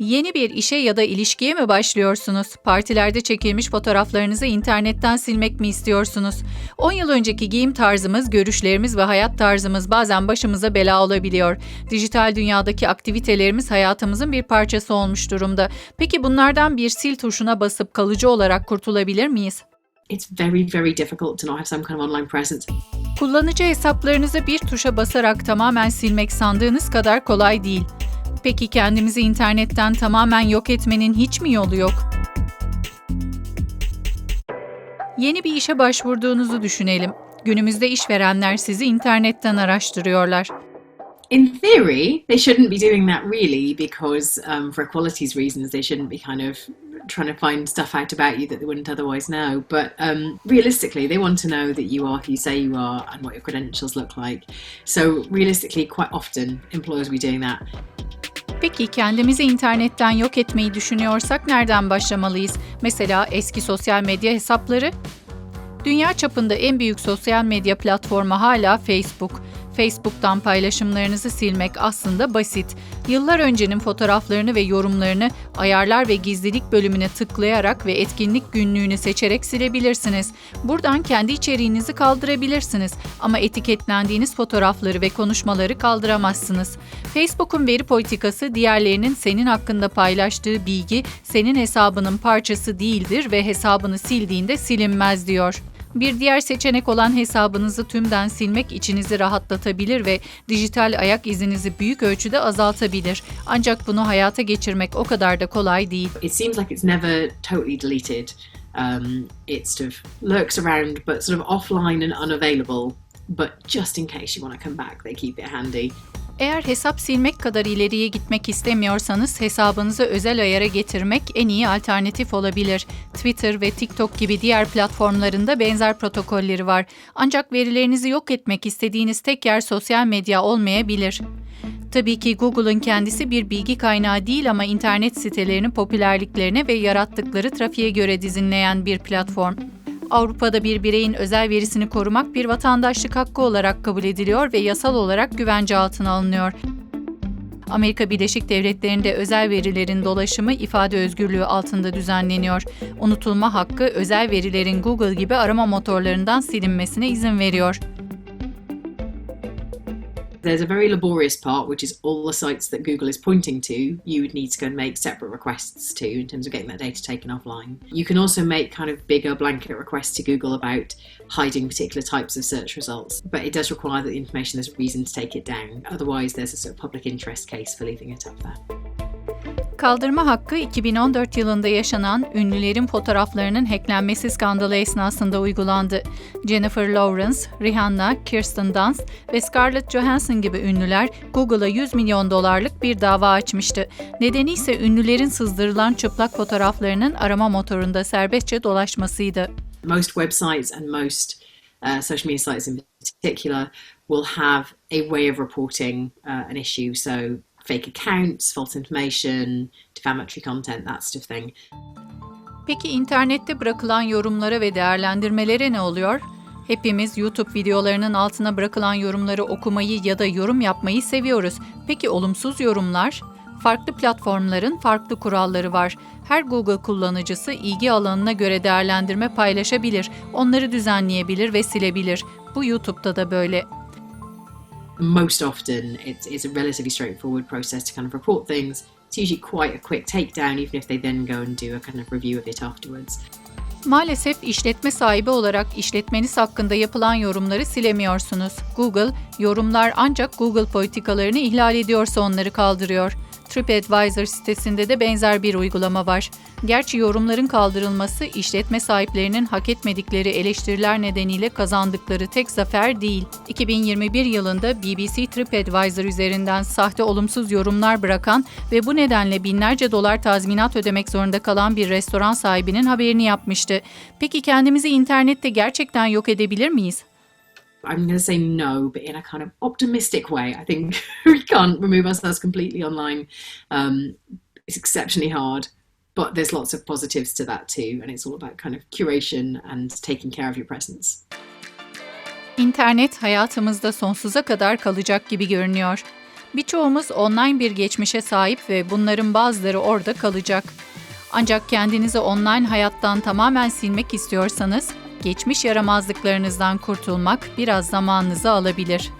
Yeni bir işe ya da ilişkiye mi başlıyorsunuz? Partilerde çekilmiş fotoğraflarınızı internetten silmek mi istiyorsunuz? 10 yıl önceki giyim tarzımız, görüşlerimiz ve hayat tarzımız bazen başımıza bela olabiliyor. Dijital dünyadaki aktivitelerimiz hayatımızın bir parçası olmuş durumda. Peki bunlardan bir sil tuşuna basıp kalıcı olarak kurtulabilir miyiz? It's very, very difficult to not have some kind of online presence. Kullanıcı hesaplarınızı bir tuşa basarak tamamen silmek sandığınız kadar kolay değil. Peki kendimizi internetten tamamen yok etmenin hiç mi yolu yok? Yeni bir işe başvurduğunuzu düşünelim. Günümüzde işverenler sizi internetten araştırıyorlar. In theory, they shouldn't be doing that really because, um, for equalities reasons, they shouldn't be kind of trying to find stuff out about you that they wouldn't otherwise know. But um, realistically, they want to know that you are who you say you are and what your credentials look like. So, realistically, quite often employers will be doing that. Peki kendimizi internetten yok etmeyi düşünüyorsak nereden başlamalıyız? Mesela eski sosyal medya hesapları? Dünya çapında en büyük sosyal medya platformu hala Facebook. Facebook'tan paylaşımlarınızı silmek aslında basit. Yıllar öncenin fotoğraflarını ve yorumlarını ayarlar ve gizlilik bölümüne tıklayarak ve etkinlik günlüğünü seçerek silebilirsiniz. Buradan kendi içeriğinizi kaldırabilirsiniz ama etiketlendiğiniz fotoğrafları ve konuşmaları kaldıramazsınız. Facebook'un veri politikası diğerlerinin senin hakkında paylaştığı bilgi senin hesabının parçası değildir ve hesabını sildiğinde silinmez diyor. Bir diğer seçenek olan hesabınızı tümden silmek içinizi rahatlatabilir ve dijital ayak izinizi büyük ölçüde azaltabilir. Ancak bunu hayata geçirmek o kadar da kolay değil. It seems like it's never totally deleted. Um, it sort of lurks around, but sort of offline and unavailable. But just in case you want to come back, they keep it handy. Eğer hesap silmek kadar ileriye gitmek istemiyorsanız hesabınızı özel ayara getirmek en iyi alternatif olabilir. Twitter ve TikTok gibi diğer platformlarında benzer protokolleri var. Ancak verilerinizi yok etmek istediğiniz tek yer sosyal medya olmayabilir. Tabii ki Google'ın kendisi bir bilgi kaynağı değil ama internet sitelerinin popülerliklerine ve yarattıkları trafiğe göre dizinleyen bir platform. Avrupa'da bir bireyin özel verisini korumak bir vatandaşlık hakkı olarak kabul ediliyor ve yasal olarak güvence altına alınıyor. Amerika Birleşik Devletleri'nde özel verilerin dolaşımı ifade özgürlüğü altında düzenleniyor. Unutulma hakkı özel verilerin Google gibi arama motorlarından silinmesine izin veriyor. There's a very laborious part, which is all the sites that Google is pointing to, you would need to go and make separate requests to in terms of getting that data taken offline. You can also make kind of bigger blanket requests to Google about hiding particular types of search results, but it does require that the information there's a reason to take it down. Otherwise, there's a sort of public interest case for leaving it up there. Kaldırma hakkı 2014 yılında yaşanan ünlülerin fotoğraflarının hacklenmesi skandalı esnasında uygulandı. Jennifer Lawrence, Rihanna, Kirsten Dunst ve Scarlett Johansson gibi ünlüler Google'a 100 milyon dolarlık bir dava açmıştı. Nedeni ise ünlülerin sızdırılan çıplak fotoğraflarının arama motorunda serbestçe dolaşmasıydı. Most websites and most uh, social media sites in particular will have a way of reporting uh, an issue. So fake accounts, false information, defamatory content, that sort of thing. Peki internette bırakılan yorumlara ve değerlendirmelere ne oluyor? Hepimiz YouTube videolarının altına bırakılan yorumları okumayı ya da yorum yapmayı seviyoruz. Peki olumsuz yorumlar? Farklı platformların farklı kuralları var. Her Google kullanıcısı ilgi alanına göre değerlendirme paylaşabilir, onları düzenleyebilir ve silebilir. Bu YouTube'da da böyle. Most often it's, it's a relatively straightforward process to kind of report things. It's usually quite a quick takedown, even if they then go and do a kind of review of it afterwards. Maalesef işletme sahibi olarak işletmeniz hakkında yapılan yorumları silemiyorsunuz. Google, yorumlar ancak Google politikalarını ihlal ediyorsa onları kaldırıyor. TripAdvisor sitesinde de benzer bir uygulama var. Gerçi yorumların kaldırılması işletme sahiplerinin hak etmedikleri eleştiriler nedeniyle kazandıkları tek zafer değil. 2021 yılında BBC TripAdvisor üzerinden sahte olumsuz yorumlar bırakan ve bu nedenle binlerce dolar tazminat ödemek zorunda kalan bir restoran sahibinin haberini yapmıştı. Peki kendimizi internette gerçekten yok edebilir miyiz? I'm going to say no, but in a kind of optimistic way. I think we can't remove ourselves completely online. Um, it's exceptionally hard, but there's lots of positives to that too. And it's all about kind of curation and taking care of your presence. İnternet hayatımızda sonsuza kadar kalacak gibi görünüyor. Birçoğumuz online bir geçmişe sahip ve bunların bazıları orada kalacak. Ancak kendinizi online hayattan tamamen silmek istiyorsanız, geçmiş yaramazlıklarınızdan kurtulmak biraz zamanınızı alabilir.